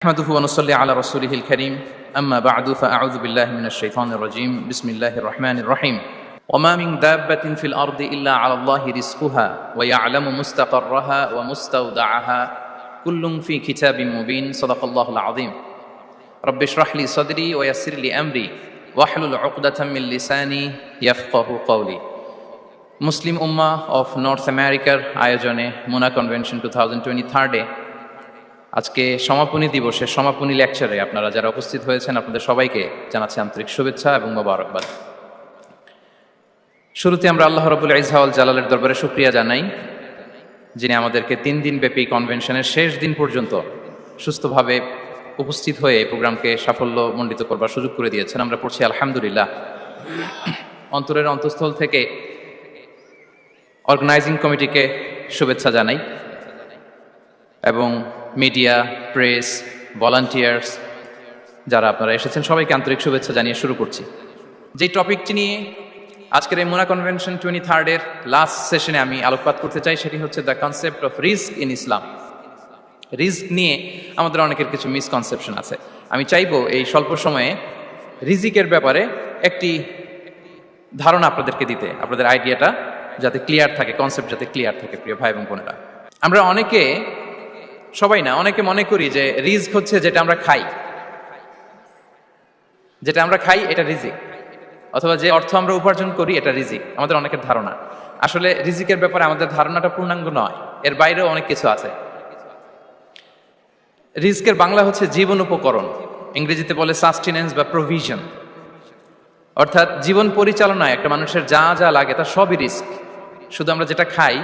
نحمده ونصلي على رسوله الكريم أما بعد فأعوذ بالله من الشيطان الرجيم بسم الله الرحمن الرحيم وما من دابة في الأرض إلا على الله رزقها ويعلم مستقرها ومستودعها كل في كتاب مبين صدق الله العظيم رب اشرح لي صدري ويسر لي أمري واحلل عقدة من لساني يفقه قولي Muslim Umma of north আমেরিকার আয়োজনে Mona convention two thousand twenty থার্ডে আজকে সমাপনী দিবসের সমাপনী লেকচারে আপনারা যারা উপস্থিত হয়েছেন, আপনাদের সবাইকে জানাচ্ছি আন্তরিক শুভেচ্ছা এবং মোবারকবাদ। শুরুতে আমরা আল্লাহ রবুল ইজহাউল জালালের দরবারে শুক্রিয়া জানাই, যিনি আমাদেরকে তিন দিন ব্যাপী কনভেনশনের শেষ দিন পর্যন্ত সুস্থভাবে উপস্থিত হয়ে প্রোগ্রামকে সাফল্য মণ্ডিত করবার সুযোগ করে দিয়েছেন। আমরা পড়ছি আলহামদুলিল্লাহ। অন্তরের অন্তঃস্থল থেকে অর্গানাইজিং কমিটিকে শুভেচ্ছা জানাই। এবং মিডিয়া, প্রেস, ভলান্টিয়ার্স, যারা আপনারা এসেছেন, সবাইকে আন্তরিক শুভেচ্ছা জানিয়ে শুরু করছি। যেই টপিকটি নিয়ে আজকের এই মোনা কনভেনশন টোয়েন্টি থার্ডের লাস্ট সেশনে আমি আলোকপাত করতে চাই, সেটি হচ্ছে দ্য কনসেপ্ট অফ রিস্ক ইন ইসলাম রিস্ক নিয়ে আমাদের অনেকের কিছু মিসকনসেপশন আছে। আমি চাইব এই স্বল্প সময়ে রিজিকের ব্যাপারে একটি ধারণা আপনাদেরকে দিতে, আপনাদের আইডিয়াটা যাতে ক্লিয়ার থাকে কনসেপ্ট যাতে ক্লিয়ার থাকে, প্রিয় ভাই এবং বোনেরা। আমরা অনেকে সবাই না, অনেকে মনে করি যে রিস্ক হচ্ছে যেটা আমরা খাই। যেটা আমরা খাই, এটা রিজিক। অথবা যে অর্থ আমরা উপার্জন করি, এটা রিজিক। আমাদের অনেকের ধারণা। আসলে রিজিকের ব্যাপারে আমাদের ধারণাটা পূর্ণাঙ্গ নয়। এর বাইরেও অনেক কিছু আছে। রিস্কের বাংলা হচ্ছে জীবন উপকরণ। ইংরেজিতে বলে সাস্টেনেন্স বা প্রভিশন অর্থাৎ জীবন পরিচালনায় একটা মানুষের যা যা লাগে তা সবই রিস্ক শুধু আমরা যেটা খাই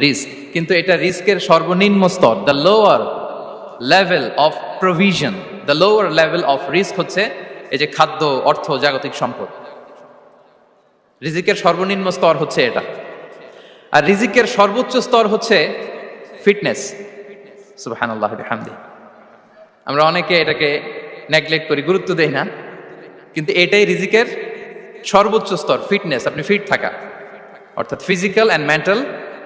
রিস্ক কিন্তু এটা রিস্কের সর্বনিম্ন স্তর the lower level of provision the lower level of risk হচ্ছে এই যে খাদ্য, অর্থ, জাগতিক সম্পদ। রিজিকের সর্বনিম্ন স্তর হচ্ছে এটা। আর রিজিকের সর্বোচ্চ স্তর হচ্ছে ফিটনেস হামদি আমরা অনেকে এটাকে নেগলেক্ট করি, গুরুত্ব দেই না। কিন্তু এটাই রিজিকের সর্বোচ্চ স্তর ফিটনেস আপনি ফিট থাকা। অর্থাৎ ফিজিক্যাল অ্যান্ড মেন্টাল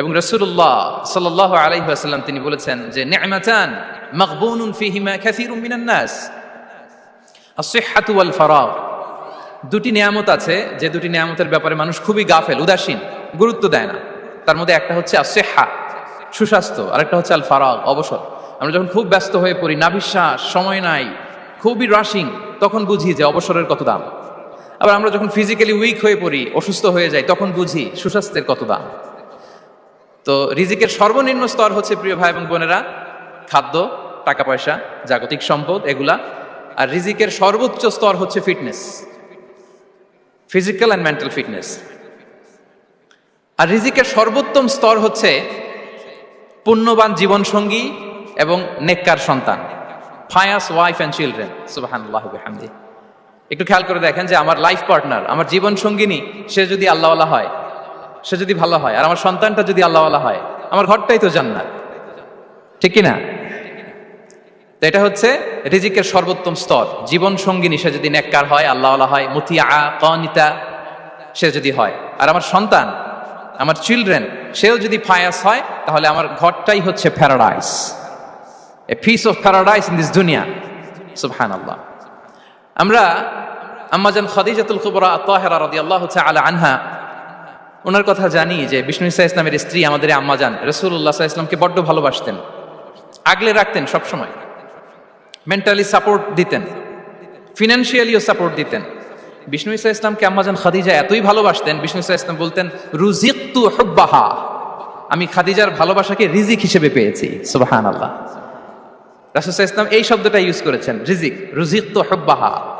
এবং রসুল্লাহ সাল্লাহ আলাইসাল্লাম তিনি বলেছেন যে ওয়াল দুটি নিয়ামত আছে, যে দুটি নিয়ামতের ব্যাপারে মানুষ খুবই গাফেল, উদাসীন, গুরুত্ব দেয় না। তার মধ্যে একটা হচ্ছে আসেহা সুস্বাস্থ্য, আরেকটা হচ্ছে আল ফারাগ অবসর। আমরা যখন খুব ব্যস্ত হয়ে পড়ি নাবিশ্বাস সময় নাই, খুবই রাশিং তখন বুঝি যে অবসরের কত দাম। আবার আমরা যখন ফিজিক্যালি উইক হয়ে পড়ি, অসুস্থ হয়ে যাই, তখন বুঝি সুস্বাস্থ্যের কত দাম। তো রিজিকের সর্বনিম্ন স্তর হচ্ছে প্রিয় ভাই এবং বোনেরা, খাদ্য টাকা পয়সা জাগতিক সম্পদ এগুলা। আর রিজিকের সর্বোচ্চ স্তর হচ্ছে fitness, physical and mental fitness. আর রিজিকের সর্বোত্তম স্তর হচ্ছে পুণ্যবান জীবনসঙ্গী এবং নেককার সন্তান ফায়াস ওয়াইফ অ্যান্ড চিলড্রেন সুবাহান্লাহ একটু খেয়াল করে দেখেন যে আমার লাইফ পার্টনার আমার জীবন সঙ্গিনী সে যদি আল্লাহওয়ালা হয় সে যদি ভালো হয়, আর আমার সন্তানটা যদি আল্লাহওয়ালা হয়, আমার ঘরটাই তো জান্নাত। ঠিক কিনা? তো এটা হচ্ছে রিজিকের সর্বোত্তম স্তর। জীবন সঙ্গিনী, সে যদি নেককার হয়, আল্লাহওয়ালা হয় মুতিয়া কনিতা, সে যদি হয়। আর আমার সন্তান, আমার চিলড্রেন সেও যদি ফায়াস হয়, তাহলে আমার ঘরটাই হচ্ছে paradise a piece of paradise in this দুনিয়া সুবহান আল্লাহ আমরা আম্মাজান খাদিজাতুল কুবরা তাহেরা রাদিয়াল্লাহু তাআলা আনহা ওনার কথা জানি যে বিষ্ণু ইসা ইসলামের স্ত্রী আমাদের আম্মাজান রসুল্লাহ ইসলামকে বড্ড ভালোবাসতেন। আগলে রাখতেন সবসময়। মেন্টালি সাপোর্ট দিতেন। ফিনান্সিয়ালিও সাপোর্ট দিতেন। বিষ্ণু ইসা ইসলামকে আম্মাজান খাদিজা এতই ভালোবাসতেন, বিষ্ণু ইসা ইসলাম বলতেন রুজিকতু হুব্বাহা। আমি খাদিজার ভালোবাসাকে রিজিক হিসেবে পেয়েছি। সুবাহান আল্লাহ রাসুসাহ ইসলাম এই শব্দটা ইউজ করেছেন, রিজিক রুজিক তো হব্বাহা।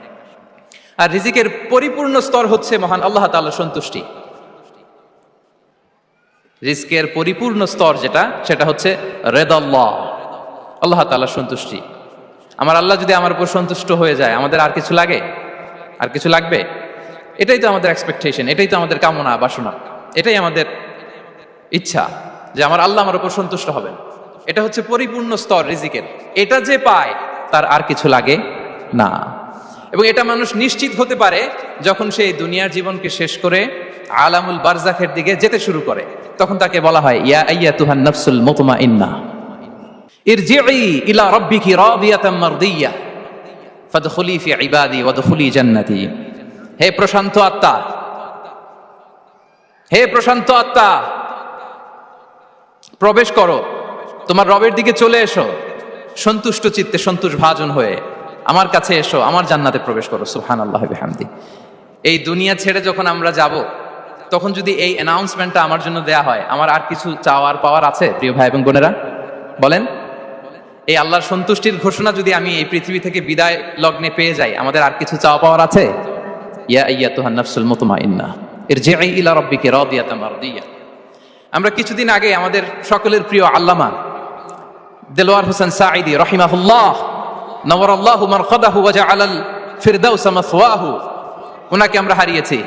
আর রিজিকের পরিপূর্ণ স্তর হচ্ছে মহান আল্লাহ তাআলার সন্তুষ্টি। রিস্কের পরিপূর্ণ স্তর যেটা, সেটা হচ্ছে রেদাল্লাহ, আল্লাহ তাআলার সন্তুষ্টি। আমার আল্লাহ যদি আমার উপর সন্তুষ্ট হয়ে যায়, আমাদের আর কিছু লাগে? আর কিছু লাগবে? এটাই তো আমাদের এক্সপেকটেশন এটাই তো আমাদের কামনা, বাসনা। এটাই আমাদের ইচ্ছা যে আমার আল্লাহ আমার উপর সন্তুষ্ট হবেন। এটা হচ্ছে পরিপূর্ণ স্তর রিজিকের। এটা যে পায়, তার আর কিছু লাগে না। এবং এটা মানুষ নিশ্চিত হতে পারে যখন সে দুনিয়ার জীবনকে শেষ করে আলামুল বারজাখের দিকে যেতে শুরু করে। তখন তাকে বলা হয়, ইয়া আইয়া তুহান নফসুল মুতমা ইন্না ইরজিই ইলা রাব্বিকি রাদিয়াতাম মারদিয়া ফাদখুলি ফি ইবাদি ওয়াদখুলি জান্নাতি। হে প্রশান্ত আত্মা। হে প্রশান্ত আত্মা। প্রবেশ করো। তোমার রবের দিকে চলে এসো। সন্তুষ্ট চিত্তে সন্তোষ ভাজন হয়ে। আমার কাছে এসো, আমার জান্নাতে প্রবেশ করো সুহান আল্লাহ হামদি এই দুনিয়া ছেড়ে যখন আমরা যাব, তখন যদি এই অ্যানাউন্সমেন্টটা আমার জন্য দেয়া হয়, আমার আর কিছু চাওয়ার পাওয়ার আছে, প্রিয় ভাই এবং বোনেরা? বলেন। এই আল্লাহর সন্তুষ্টির ঘোষণা যদি আমি এই পৃথিবী থেকে বিদায় লগ্নে পেয়ে যাই, আমাদের আর কিছু চাওয়া পাওয়ার আছে? ইয়া ইয়া তুহান নফসুল মুতমা ইন্না এর যে ইলা রব্বিকে রাদিয়াতাম মারদিয়া। আমরা কিছুদিন আগে আমাদের সকলের প্রিয় আল্লামা দেলোয়ার হোসেন সাঈদি, রহিমাহুল্লাহ নওয়ার আল্লাহ মারখাদাহু ওয়া জাআলাল ফিরদাউস মাসওয়াহু। ওনাকে আমরা হারিয়েছি।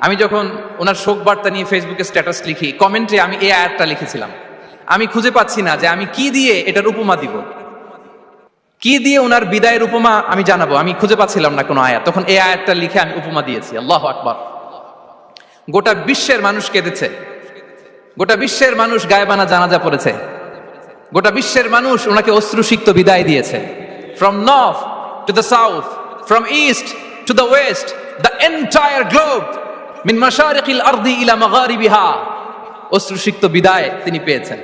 আমি যখন ওনার শোক বার্তা নিয়ে ফেসবুকে স্ট্যাটাস লিখি কমেন্টে আমি এই আয়াতটা লিখেছিলাম। আমি খুঁজে পাচ্ছি না যে আমি কি দিয়ে এটার উপমা দিব। কি দিয়ে ওনার বিদায়ের উপমা আমি জানাব? আমি খুঁজে পাচ্ছিলাম না কোনো আয়াত। তখন এই আয়াতটা লিখে আমি উপমা দিয়েছি। আল্লাহ আকবার। গোটা বিশ্বের মানুষ কেঁদেছে। গোটা বিশ্বের মানুষ গায়েবানা জানাজা পড়েছে। গোটা বিশ্বের মানুষ ওনাকে অশ্রুসিক্ত বিদায় দিয়েছে। From north to the south from east to the west the entire globe মিন মাশারিকিল আরদি ইলা মাগারিবিহা অশ্রুসিক্ত বিদায় তিনি পেয়েছেন।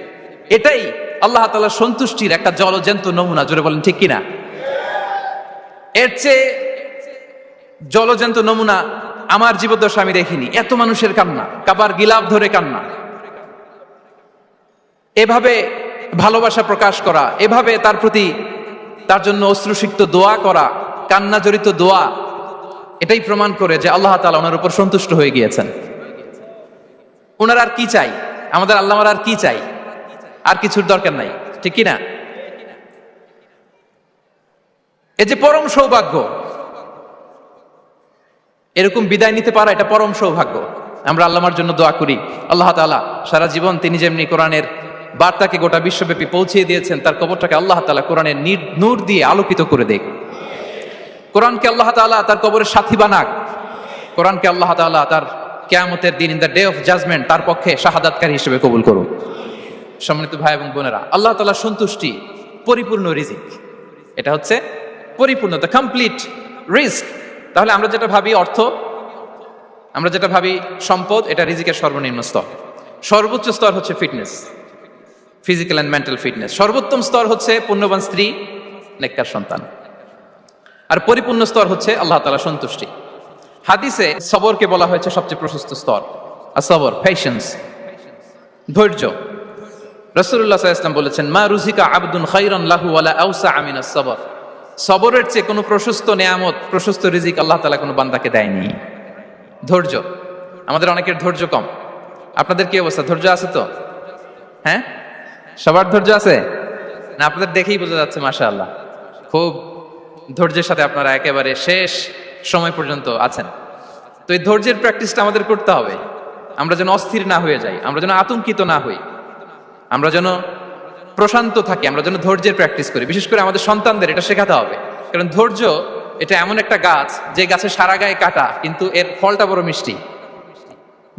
এটাই আল্লাহ তাআলার সন্তুষ্টির একটা জলজন্ত নমুনা, জোরে বলেন, ঠিক কিনা? এর চেয়ে জলজন্ত নমুনা আমার জীবদ্দশা আমি দেখিনি। এত মানুষের কান্না, কাবার গিলাপ ধরে কান্না। এভাবে ভালোবাসা প্রকাশ করা, এভাবে তার প্রতি তার জন্য অশ্রুসিক্ত দোয়া করা কান্না জড়িত দোয়া, এটাই প্রমাণ করে যে আল্লাহ তালা ওনার উপর সন্তুষ্ট হয়ে গিয়েছেন। ওনার আর কি চাই? আমাদের আল্লাহর আর কি চাই? আর কিছুর দরকার নাই। ঠিক কি না এ যে পরম সৌভাগ্য, এরকম বিদায় নিতে পারা এটা পরম সৌভাগ্য। আমরা আল্লাহর জন্য দোয়া করি। আল্লাহ তাআলা সারা জীবন তিনি যেমনি কোরআনের বার্তাকে গোটা বিশ্বব্যাপী পৌঁছিয়ে দিয়েছেন, তার কবরটাকে আল্লাহ তাআলা কোরআনের নির- দিয়ে আলোকিত করে দেখ। কোরআনকে আল্লাহ তাআলা তার কবরের সাথী বানাক। কোরআনকে আল্লাহ তাআলা তার কেয়ামতের দিন in the day of judgment তার পক্ষে শাহাদাতকারী হিসেবে কবুল করুন সম্মানিত ভাই এবং বোনেরা, আল্লাহ তালা সন্তুষ্টি পরিপূর্ণ রিজিক। এটা হচ্ছে পরিপূর্ণ দ্য কমপ্লিট রিস্ক তাহলে আমরা যেটা ভাবি অর্থ, আমরা যেটা ভাবি সম্পদ, এটা রিজিকের সর্বনিম্ন স্তর। সর্বোচ্চ স্তর হচ্ছে fitness physical and mental fitness সর্বোত্তম স্তর হচ্ছে পুণ্যবান স্ত্রী, নেককার সন্তান। আর পরিপূর্ণ স্তর হচ্ছে আল্লাহ তালা সন্তুষ্টি। হাদিসে সবরকে বলা হয়েছে সবচেয়ে প্রশস্ত স্তর। আর সবর পেশেন্স ধৈর্য। রসুল্লাহ ইসলাম বলেছেন, মা রুজিকা আবদুন খাইরন লাহু ওয়ালা আউসা আমিনা সবর। সবরের চেয়ে কোনো প্রশস্ত নেয়ামত, প্রশস্ত রিজিক আল্লাহ তালা কোনো বান্দাকে দেয়নি। ধৈর্য। আমাদের অনেকের ধৈর্য কম। আপনাদের কি অবস্থা? ধৈর্য আছে তো? হ্যাঁ? সবার ধৈর্য আছে? না, আপনাদের দেখেই বোঝা যাচ্ছে মাসা আল্লাহ খুব ধৈর্যের সাথে আপনারা একেবারে শেষ সময় পর্যন্ত আছেন। তো এই ধৈর্যের প্র্যাকটিসটা আমাদের করতে হবে। আমরা যেন অস্থির না হয়ে যাই, আমরা যেন আতঙ্কিত না হই। আমরা যেন প্রশান্ত থাকি, আমরা যেন ধৈর্যের প্র্যাকটিস করি। বিশেষ করে আমাদের সন্তানদের, এটা শেখাতে হবে। কারণ ধৈর্য, এটা এমন একটা গাছ, যে গাছে সারা গায়ে কাটা, কিন্তু এর ফলটা বড় মিষ্টি।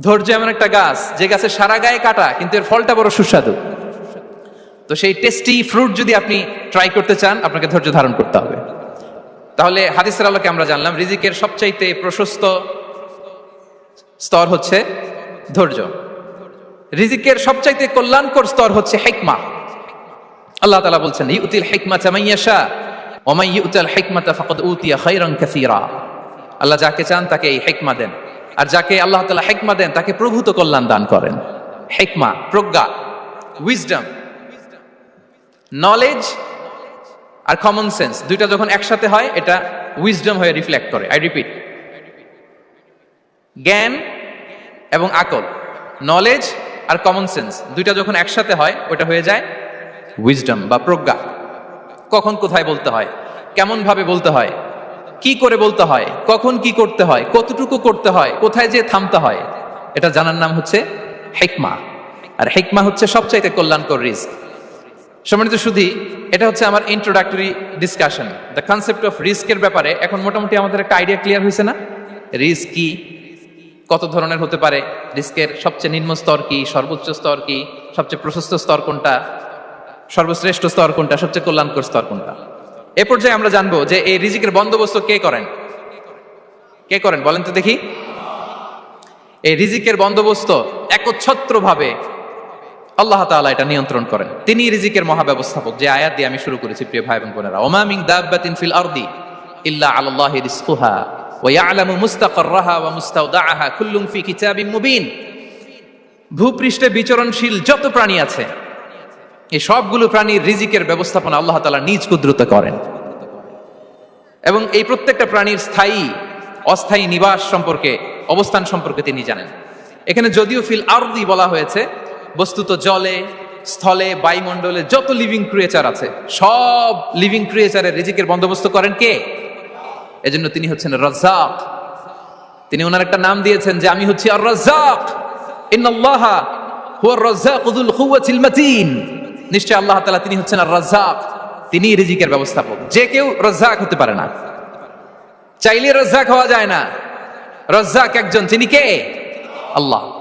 ধৈর্য এমন একটা গাছ, যে গাছের সারা গায়ে কাটা, কিন্তু এর ফলটা বড় সুস্বাদু। তো সেই টেস্টি ফ্রুট যদি আপনি ট্রাই করতে চান, আপনাকে ধৈর্য ধারণ করতে হবে। তাহলে হাদিসের আলোকে আমরা জানলাম, রিজিকের সবচাইতে প্রশস্ত স্তর হচ্ছে ধৈর্য। রিজিকের সবচাইতে কল্যাণকর স্তর হচ্ছে হেকমা। আল্লাহ তালা বলছেন, ইউতিল হেকমা চামাইয়াশা ওমাই ইউতাল হেকমাতা ফাকদ উতিয়া খাইরান কাসীরা। আল্লাহ যাকে চান তাকে এই হেকমা দেন। আর যাকে আল্লাহ তালা হেকমা দেন, তাকে প্রভূত কল্যাণ দান করেন। হেকমা, প্রজ্ঞা উইজডম নলেজ আর কমন সেন্স দুইটা যখন একসাথে হয়, এটা উইজডম হয়ে রিফ্লেক্ট করে। আই রিপিট জ্ঞান এবং আকল। নলেজ আর কমন সেন্স দুইটা যখন একসাথে হয়, ওটা হয়ে যায় উইজডম বা প্রজ্ঞা। কখন কোথায় বলতে হয়? কেমন ভাবে বলতে হয়? কি করে বলতে হয়? কখন কি করতে হয়? কতটুকু করতে হয়? কোথায় যে থামতে হয়? এটা জানার নাম হচ্ছে হেকমা আর হেকমা হচ্ছে সবচাইতে কল্যাণকর রিস্ক। সম্মানিত শুধু এটা হচ্ছে আমার introductory discussion the concept of রিস্কের ব্যাপারে এখন মোটামুটি আমাদের একটা আইডিয়া ক্লিয়ার হয়েছে না? রিস্ক কি? কত ধরনের হতে পারে? রিস্কের সবচেয়ে নিম্ন স্তর কি? সর্বোচ্চ স্তর কি? সবচেয়ে প্রশস্ত স্তর কোনটা? সর্বশ্রেষ্ঠ স্তর কোনটা? সবচেয়ে কল্যাণকর স্তর কোনটা? এ পর্যায়ে আমরা জানব যে এই রিজিকের বন্দোবস্ত কে করেন? কে করেন? বলেন তো দেখি। এই রিজিকের বন্দোবস্ত একচ্ছত্র ভাবে আল্লাহ তাআলা এটা নিয়ন্ত্রণ করেন। তিনি রিজিকের মহাব্যবস্থাপক, যে আয়াত দিয়ে আমি শুরু করেছি, প্রিয় ভাই এবং বোনেরা। ওমামিং দাব্বাতিন ফিল আরদি ইল্লা আলাল্লাহি রিজকুহা ওয়া ইয়ালামু মুস্তাকাররাহা ওয়া মুস্তাওদাআহা কুল্লুম ফি কিতাবিন মুবিন। ভূপৃষ্ঠে বিচরণশীল যত প্রাণী আছে এই সবগুলো প্রাণীর রিজিকের ব্যবস্থাপনা আল্লাহ তাআলা নিজ কুদরতে করেন। এবং এই প্রত্যেকটা প্রাণীর স্থায়ী, অস্থায়ী নিবাস সম্পর্কে, অবস্থান সম্পর্কে তিনি জানেন। এখানে যদিও ফিল আরদি বলা হয়েছে বস্তুত জলে, স্থলে, বায়ুমণ্ডলে যত লিভিং ক্রিয়েচার আছে, সব লিভিং ক্রিয়েচারের রিজিকের বন্দোবস্ত করেন কে? এজন্য তিনি হচ্ছেন রাজ্জাক। তিনি ওনার একটা নাম দিয়েছেন যে আমি হচ্ছি আর রাজ্জাক ইন্নাল্লাহা হুয়া রাজ্জাকুল কুওয়াতিল মাতিন। নিশ্চয় আল্লাহ তাআলা তিনি হচ্ছেন আর রাজ্জাক তিনি রিজিকের ব্যবস্থাপক। যে কেউ রাজ্জাক হতে পারে না। চাইলে রাজ্জাক হওয়া যায় না। রাজ্জাক একজন। তিনি কে? আল্লাহ।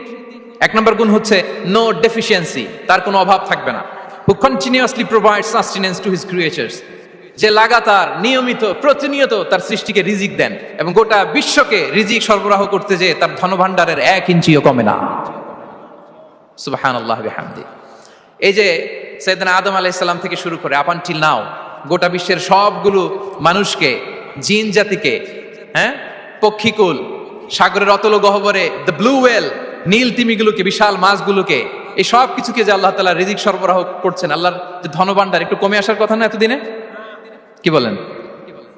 এক নম্বর গুণ হচ্ছে নো ডেফিসিয়েন্সি তার কোনো অভাব থাকবে না। Who continuously provide sustenance to his creatures যে লাগাতার, নিয়মিত, প্রতিনিয়ত তার সৃষ্টিকে রিজিক দেন এবং গোটা বিশ্বকে রিজিক সরবরাহ করতে যে তার ধনভাণ্ডারের এক ইঞ্চিও কমে না। সুবাহান আল্লাহ এই যে সৈয়দনা আদম আলাইসাল্লাম থেকে শুরু করে আপান টিল নাও গোটা বিশ্বের সবগুলো মানুষকে, জিন জাতিকে হ্যাঁ পক্ষীকুল, সাগরের অতল গহবরে দ্য ব্লু ওয়েল নীল তিমিগুলোকে, বিশাল মাছগুলোকে, এই সব কিছুকে যে আল্লাহ তালা রিজিক সরবরাহ করছেন, আল্লাহর যে ধনভাণ্ডার, একটু কমে আসার কথা না এতদিনে? কি বলেন?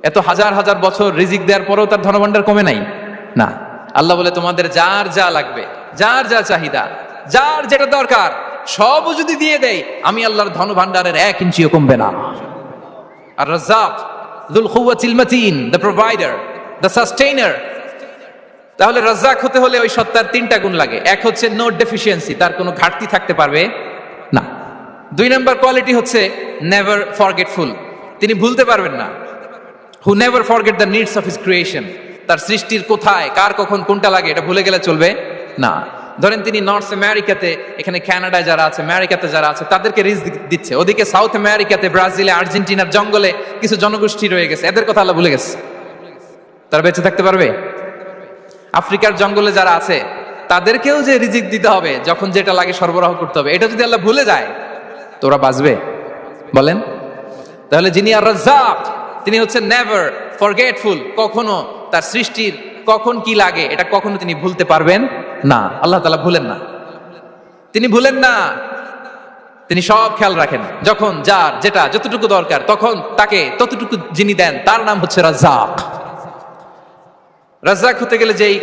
এত হাজার হাজার বছর রিজিক দেওয়ার পরেও তার ধনভাণ্ডার কমে নাই? না। আল্লাহ বলে, তোমাদের যার যা লাগবে, যার যা চাহিদা, যার যেটা দরকার, সবও যদি দিয়ে দেয় আমি আল্লাহর ধন ভান্ডারের এক ইঞ্চিও কমবে না। আর রাজ্জাক দুল খুওয়াতিল মাতিন দ্য প্রোভাইডার দ্য সাস্টেইনার তাহলে রাজ্জাক হতে হলে ওই সত্তার তিনটা গুণ লাগে। এক হচ্ছে নো ডেফিসিয়েন্সি তার কোনো ঘাটতি থাকতে পারবে না। দুই নম্বর কোয়ালিটি হচ্ছে নেভার ফরগেটফুল তিনি ভুলতে পারবেন না। Who never forget the needs of his creation তার সৃষ্টির কোথায়, কার কখন কোনটা লাগে, এটা ভুলে গেলে চলবে না। ধরেন তিনি নর্থ আমেরিকাতে এখানে কানাডায় যারা আছে আমেরিকাতে যারা আছে, তাদেরকে রিস্ক দিচ্ছে। ওদিকে সাউথ আমেরিকাতে ব্রাজিলে আর্জেন্টিনার জঙ্গলে কিছু জনগোষ্ঠী রয়ে গেছে। এদের কথা আল্লাহ ভুলে গেছে। তারা বেঁচে থাকতে পারবে? আফ্রিকার জঙ্গলে যারা আছে, তাদেরকেও যে রিজিক দিতে হবে, যখন যেটা লাগে সরবরাহ করতে হবে, এটা যদি আল্লাহ ভুলে যায় তো ওরা বাঁচবে। বলেন? তাহলে যিনি আর রাজ্জাক, তিনি হচ্ছেন নেভার ফরগেটফুল কখনো তার সৃষ্টির কখন কি লাগে, এটা কখনো তিনি ভুলতে পারবেন না। আল্লাহ তালা ভুলেন না। তিনি ভুলেন না। তিনি সব খেয়াল রাখেন, যখন, যার, যেটা, যতটুকু দরকার, তখন তাকে ততটুকু যিনি দেন, তার নাম হচ্ছে রাজ্জাক। রাজ্জাক হতে গেলে যেই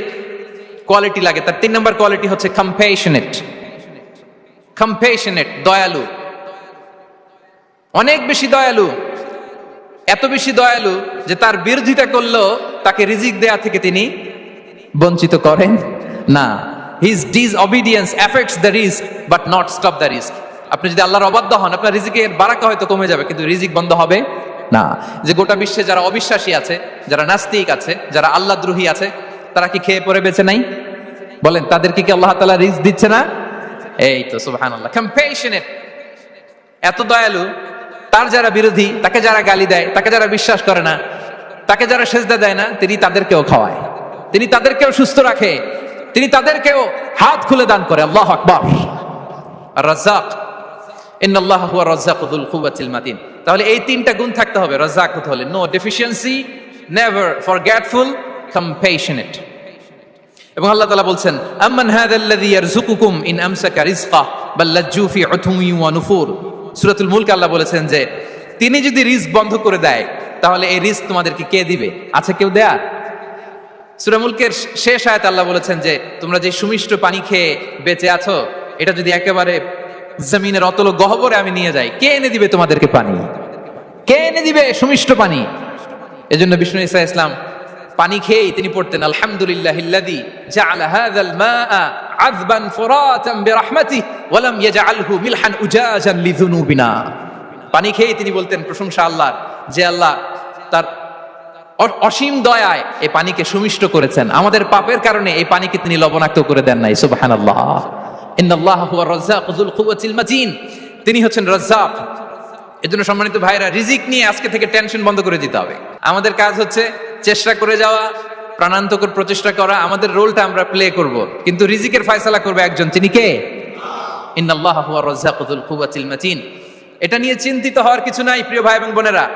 কোয়ালিটি লাগে, তার তিন নম্বর কোয়ালিটি হচ্ছে কম্পেশনেট কম্পেশনেট দয়ালু। অনেক বেশি দয়ালু। এত বেশি দয়ালু যে তার বিরোধিতা করলেও তাকে রিজিক দেয়া থেকে তিনি বঞ্চিত করেন না। His disobedience effects the রিস্ক বাট নট স্টপ দ্য রিস্ক আপনি যদি আল্লাহর অবাধ্য হন, আপনার রিজিকের বারাকা হয়তো কমে যাবে, কিন্তু রিজিক বন্ধ হবে না, যে গোটা বিশ্বে যারা অবিশ্বাসী আছে, যারা নাস্তিক আছে, যারা আল্লাহ দ্রোহী আছে, তারা কি খেয়ে পরে বেঁচে নাই? বলেন তাদেরকে কি আল্লাহ তালা রিস্ক দিচ্ছে না? এই তো সুবহান আল্লাহ এত দয়ালু, তার যারা বিরোধী, তাকে যারা গালি দেয়, তাকে যারা বিশ্বাস করে না, তাকে যারা সেজদা দেয় না, তিনি তাদেরকেও খাওয়ায়। তিনি তাদেরকেও সুস্থ রাখে। তিনি তাদেরকেও হাত খুলে দান করে। আল্লাহ আকবর। রাজ্জাক ইন্নাল্লাহ হুয়া রাজ্জাকুল কুওয়াতিল মাতিন। তাহলে এই তিনটা গুণ থাকতে হবে, রাজ্জাক হতে হলে। No deficiency never forgetful compassionate এবং আল্লাহ তাআলা বলছেন, আম্মান হাদাল্লাযী ইয়ারযুকুকুম ইন আমসাকা রিজকা বাল লাজ্জু ফি উতুমি সূরাতুল মুলক আল্লাহ বলেছেন যে, তিনি যদি রিস্ক বন্ধ করে দেয়, তাহলে এই রিস্ক তোমাদেরকে কে দিবে? আছে কেউ দেয়া? সূরা মুলকের শেষ আয়াত আল্লাহ বলেছেন যে, তোমরা যে সুমিষ্ট পানি খেয়ে বেঁচে আছো, এটা যদি একেবারে জমিনের অতল গহবরে আমি নিয়ে যাই। কে এনে দিবে তোমাদেরকে পানি? কে এনে দিবে সুমিষ্ট পানি? এজন্য বিষ্ণু ইসা ইসলাম পানি খেয়েই তিনি পড়তেন, আলহামদুলিল্লাহ ইল্লাযী জাআলা হাযাল মাআ আযবান ফুরাতান বিরহমাতিহি ওয়া লাম ইয়াজআলহু মিলহান উজাজান লিযুনুবিনা। পানি খেয়েই তিনি বলতেন, প্রশংসা আল্লাহর, যে আল্লাহ তার অসীম দয়ায় এই পানিকে সুমিষ্ট করেছেন। আমাদের পাপের কারণে এই পানিকে তিনি লবণাক্ত করে দেন নাই, সুবহানাল্লাহ। তিনি হচ্ছেন রাজ্জাক। এজন্য সম্মানিত ভাইরা রিজিক নিয়ে আজকে থেকে টেনশন বন্ধ করে দিতে হবে। আমাদের কাজ হচ্ছে চেষ্টা করে যাওয়া, প্রাণান্তকর প্রচেষ্টা করা, আমাদের রোলটা আমরা প্লে করব। কিন্তু রিজিকের ফয়সালা করবে একজন। তিনি কে? এটা নিয়ে চিন্তিত হওয়ার কিছু নাই, প্রিয় ভাই এবং বোনেরা।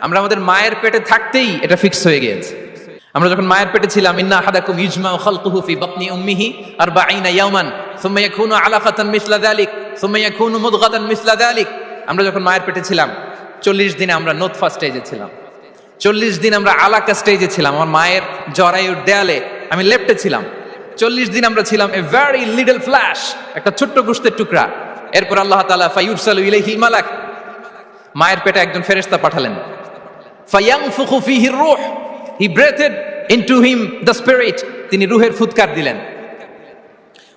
আমরা আমাদের মায়ের পেটে থাকতেই এটা ফিক্স হয়ে গিয়েছে। আমরা যখন মায়ের পেটে ছিলাম, ইন্না আহাদাকুম ইজমাউ খালকুহু ফি বাতনি উম্মিহি আরবাঈনা ইয়াওমান। সুম্মা ইয়াকুনু আলাকাতান মিসলা যালিক সুম্মা ইয়াকুনু মুদগাতান মিসলা যালিক আমরা যখন মায়ের পেটে ছিলাম, চল্লিশ দিনে আমরা নোতফা স্টেজে ছিলাম। চল্লিশ দিন আমরা আলাকা স্টেজে ছিলাম, আমার মায়ের জরায়ুর দেয়ালে আমি লেফটে ছিলাম। চল্লিশ দিন আমরা ছিলাম এ ভেরি লিটল ফ্ল্যাশ একটা ছোট্ট গুস্তের টুকরা। এরপর আল্লাহ তালা ফাইউরসালু ইলাইহিল মালাক, মায়ের পেটে একজন ফেরেশতা পাঠালেন। ফায়াংফুখু ফিহির রূহ he breathed into him the spirit তিনি রুহের ফুৎকার দিলেন।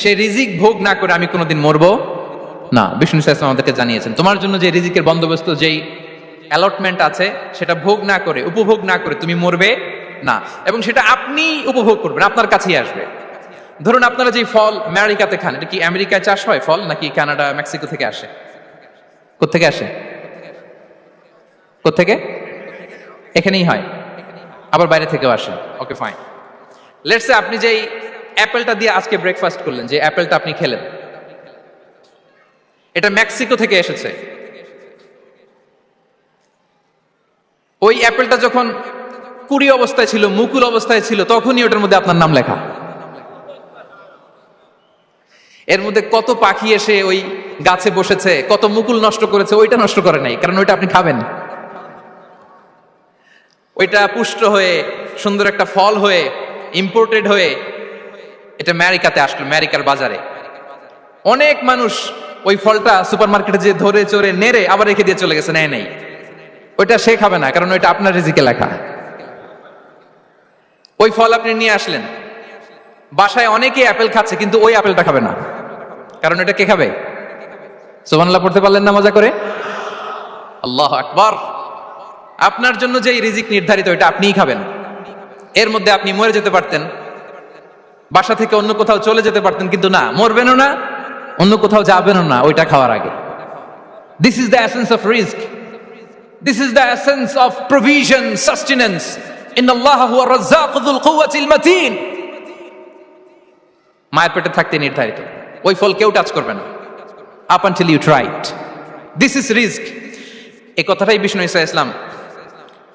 সেই রিজিক ভোগ না করে আমি কোনোদিন মরবো? না, বিষ্ণু ইসলাম আমাদেরকে জানিয়েছেন, তোমার জন্য যে রিজিকের বন্দোবস্ত, যেই অ্যালটমেন্ট আছে, সেটা ভোগ না করে, উপভোগ না করে তুমি মরবে? না, এবং সেটা আপনি উপভোগ করবেন, আপনার কাছেই আসবে। ধরুন আপনারা যে ফল আমেরিকাতে খান, এটা কি আমেরিকায় চাষ হয় ফল, নাকি কানাডা, মেক্সিকো থেকে আসে? কোথেকে আসে? কোথেকে এখানেই হয়। আবার বাইরে থেকেও আসে। ওকে ফাইন লেটসে আপনি যেই অ্যাপেলটা দিয়ে আজকে ব্রেকফাস্ট করলেন, যে অ্যাপেলটা আপনি খেলেন। এটা মেক্সিকো থেকে এসেছে। ওই অ্যাপেলটা যখন কুড়ি অবস্থায় ছিল, মুকুল অবস্থায় ছিল, তখনই ওটার মধ্যে আপনার নাম লেখা। এর মধ্যে কত পাখি এসে ওই গাছে বসেছে, কত মুকুল নষ্ট করেছে, ওইটা নষ্ট করে নাই, কারণ ওইটা আপনি খাবেন। ওইটা পুষ্ট হয়ে, সুন্দর একটা ফল হয়ে ইম্পোর্টেড হয়ে এটা আমেরিকাতে আসলো, আমেরিকার বাজারে। অনেক মানুষ ওই ফলটা সুপার মার্কেটে যে ধরে চড়ে নেড়ে আবার রেখে দিয়ে চলে গেছে, নেয় নেই। ওইটা সে খাবে না, কারণ ওইটা আপনার রিজিকে লেখা। ওই ফল আপনি নিয়ে আসলেন। বাসায় অনেকে অ্যাপেল খাচ্ছে, কিন্তু ওই অ্যাপেলটা খাবে না। কারণ এটা কে খাবে? সোমান্লা পড়তে পারলেন না মজা করে? আল্লাহ আকবর। আপনার জন্য যে রিজিক নির্ধারিত এটা আপনিই খাবেন। এর মধ্যে আপনি মরে যেতে পারতেন। বাসা থেকে অন্য কোথাও চলে যেতে পারতেন, কিন্তু না, মরবেনও না, অন্য কোথাও যাবেনও না ওইটা খাওয়ার আগে। This is the essence of risk this is the essence of provision sustenance in আল্লাহ হুয়া রাজ্জাক যুল কুওয়াতিল মাতিন মায়ের পেটে থাকতে নির্ধারিত। ওই ফল কেউ টাচ করবে না। Up until you tried this is risk এই কথাটাই বিষ্ণু ইসা ইসলাম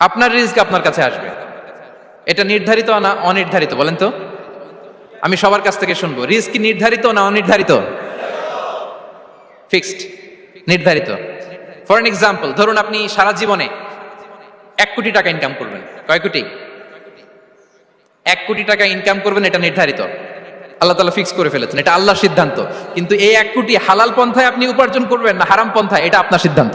আপনার রিস্ক আপনার কাছে আসবে। এটা নির্ধারিত না অনির্ধারিত, বলেন তো? আমি সবার কাছ থেকে শুনব, রিস্ক নির্ধারিত না অনির্ধারিত? ফিক্সড নির্ধারিত। ফর এন এক্সাম্পল ধরুন আপনি সারা জীবনে এক কোটি টাকা ইনকাম করবেন। কয় কোটি? এক কোটি টাকা ইনকাম করবেন, এটা নির্ধারিত। আল্লাহ তালা ফিক্স করে ফেলেছেন, এটা আল্লাহর সিদ্ধান্ত। কিন্তু এই এক কোটি হালাল পন্থায় আপনি উপার্জন করবেন না, হারাম পন্থায়, এটা আপনার সিদ্ধান্ত।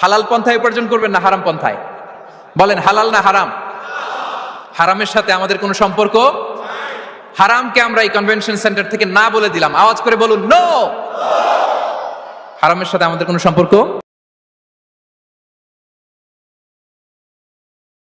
হালাল পন্থায় উপার্জন করবেন না হারাম পন্থায়? বলেন, হালাল না হারাম? হারামের সাথে আমাদের কোনো সম্পর্ক হারামকে আমরা এই কনভেনশন সেন্টার থেকে না বলে দিলাম। আওয়াজ করে বলুন নো হারামের সাথে আমাদের কোনো সম্পর্ক